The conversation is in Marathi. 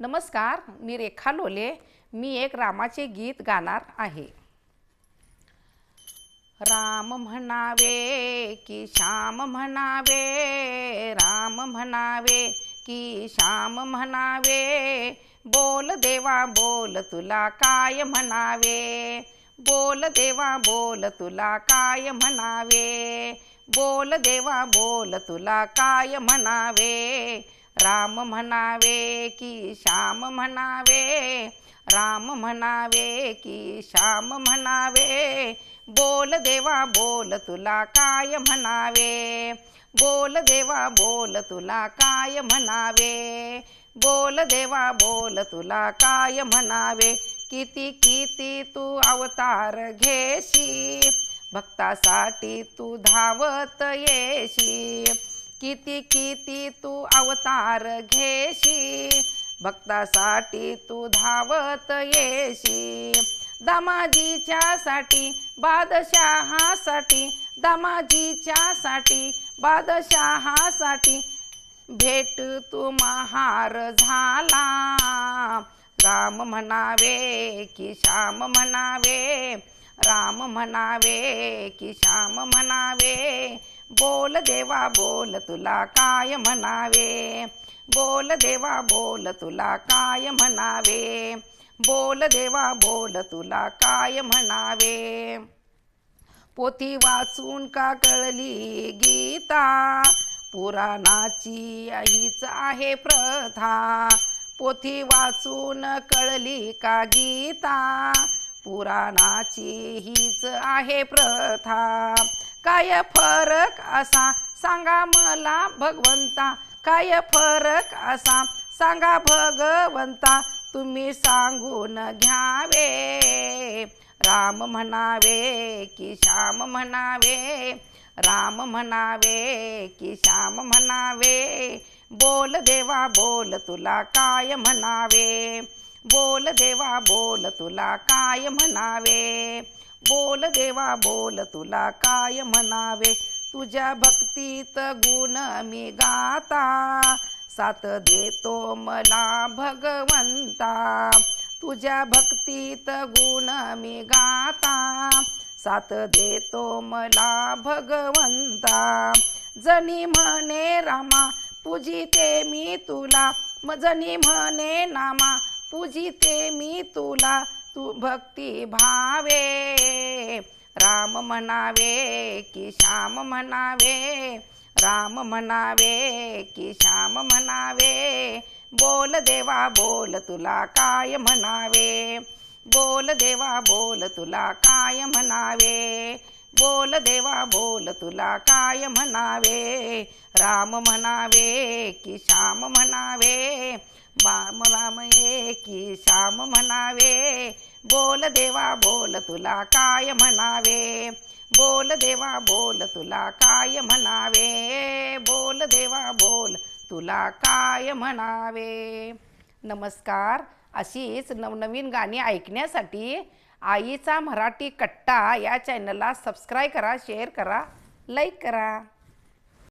नमस्कार मी रेखा लोले. मी एक रामाचे गीत गाणार आहे. राम म्हणावे की श्याम म्हणावे राम म्हणावे की श्याम म्हणावे. बोल देवा बोल तुला काय म्हणावे? बोल देवा बोल तुला काय म्हणावे? बोल देवा बोल तुला काय म्हणावे? राम म्हणावे की श्याम म्हणावे राम म्हणावे की श्याम म्हणावे बोल देवा बोल तुला काय म्हणावे बोल देवा बोल तुला काय म्हणावे बोल देवा बोल तुला काय म्हणावे किती किती तू अवतार घेशी भक्तासाठी तू धावत येशी. किती किती तू अवतार घेशी? भक्तासाठी तू धावत येशी. दमाजीच्या साठी बादशहासाठी दमाजीच्या बादशहासाठी भेट तू महार झाला. राम म्हणावे की श्याम म्हणावे राम म्हणावे की श्याम म्हणावे. बोल देवा बोल तुला काय म्हणावे? बोल देवा बोल तुला काय म्हणावे? बोल देवा बोल तुला काय म्हणावे? पोथी वाचून का कळली गीता? पुराणाची हीच आहे प्रथा. पोथी वाचून कळली का गीता? पुराणाची हीच आहे प्रथा. काय फरक असा? सांगा मला भगवंता. काय फरक असा? सांगा भगवंता. तुम्ही सांगून घ्यावे. राम म्हणावे की श्याम म्हणावे. राम म्हणावे की श्याम म्हणावे. बोल देवा बोल तुला काय म्हणावे? बोल देवा बोल तुला काय म्हणावे? बोल देवा बोल तुला काय म्हणावे? तुझ्या भक्तीत गुण मी गाता साथ देतो मला भगवंता. तुझ्या भक्तीत गुण मी गाता साथ देतो मला भगवंता. जनी म्हणे रामा पूजिते मी तुला. म जनी म्हणे नामा पूजिते मी तुला तू भक्ती भावे. राम म्हणावे की श्याम म्हणावे. राम म्हणावे की श्याम म्हणावे. बोल देवा बोल तुला काय म्हणावे. बोल देवा बोल तुला काय म्हणावे. बोल देवा बोल तुला काय म्हणावे? राम म्हणावे की श्याम म्हणावे? बाम राम ये की श्याम म्हणावे? बोल देवा बोल तुला काय म्हणावे? बोल देवा बोल तुला काय म्हणावे? बोल देवा बोल तुला काय म्हणावे? नमस्कार. अशीच नवनवीन गाणी ऐकण्यासाठी आईचा मराठी कट्टा या चॅनलला सबस्क्राईब करा शेअर करा लाईक करा.